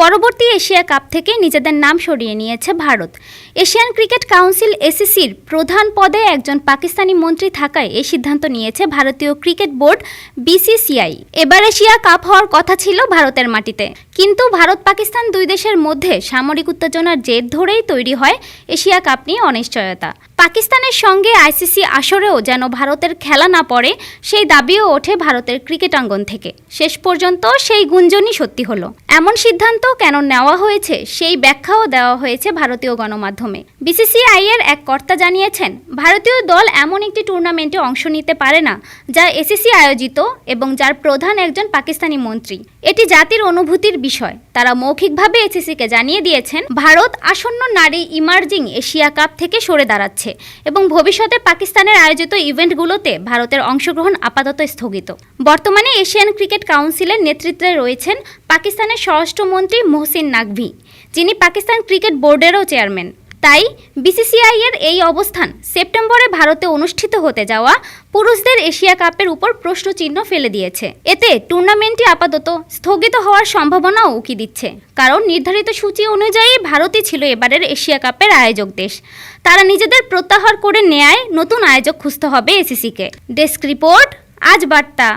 পরবর্তী Asia cup থেকে নিজেদের নাম সরিয়ে নিয়েছে ভারত। এশিয়ান ক্রিকেট কাউন্সিল এসিসির প্রধান পদে একজন পাকিস্তানি মন্ত্রী থাকায় এই সিদ্ধান্ত নিয়েছে ভারতীয় ক্রিকেট বোর্ড বিসিসিআই। এবার এশিয়া কাপ হওয়ার কথা ছিল ভারতের মাটিতে। কিন্তু ভারত পাকিস্তান দুই দেশের মধ্যে সামরিক উত্তেজনার জেদ ধরেই তৈরি হয় এশিয়া কাপ নিয়ে অনিশ্চয়তা। পাকিস্তানের সঙ্গে আইসিসি আসরেও যেন ভারতের খেলা না পড়ে, সেই দাবিও ওঠে ভারতের ক্রিকেটাঙ্গন থেকে। শেষ পর্যন্ত সেই গুঞ্জনই সত্যি হলো। এমন সিদ্ধান্ত কেন নেওয়া হয়েছে, সেই ব্যাখ্যাও দেওয়া হয়েছে ভারতীয় গণমাধ্যমে। বিসিসিআই এর এক কর্তা জানিয়েছেন, ভারতীয় দল এমন একটি টুর্নামেন্টে অংশ নিতে পারে না, যা এসিসি আয়োজিত এবং যার প্রধান একজন পাকিস্তানি মন্ত্রী। এটি জাতির অনুভূতির বিষয়। তারা মৌখিকভাবে এসিসিকে জানিয়ে দিয়েছেন, ভারত আসন্ন নারী ইমার্জিং এশিয়া কাপ থেকে সরে দাঁড়াচ্ছে। এবং ভবিষ্যতে পাকিস্তানের আয়োজিত ইভেন্টগুলোতে ভারতের অংশগ্রহণ আপাতত স্থগিত। বর্তমানে এশিয়ান ক্রিকেট কাউন্সিলের নেতৃত্বে রয়েছেন পাকিস্তানের স্বরাষ্ট্রমন্ত্রী মোহসিন নাকভি, যিনি পাকিস্তান ক্রিকেট বোর্ডেরও চেয়ারম্যান। তাই বিসিসিআইয়ের এই অবস্থান সেপ্টেম্বরে ভারতে অনুষ্ঠিত হতে যাওয়া পুরুষদের এশিয়া কাপের উপর প্রশ্নচিহ্ন ফেলে দিয়েছে। এতে টুর্নামেন্টটি আপাতত স্থগিত হওয়ার সম্ভাবনাও উকি দিচ্ছে। কারণ নির্ধারিত সূচি অনুযায়ী ভারতই ছিল এবারের এশিয়া কাপের আয়োজক দেশ। তারা নিজেদের প্রত্যাহার করে নেয় নতুন আয়োজক খুঁজতে হবে এসিসিকে। ডেস্ক রিপোর্ট, আজ বার্তা।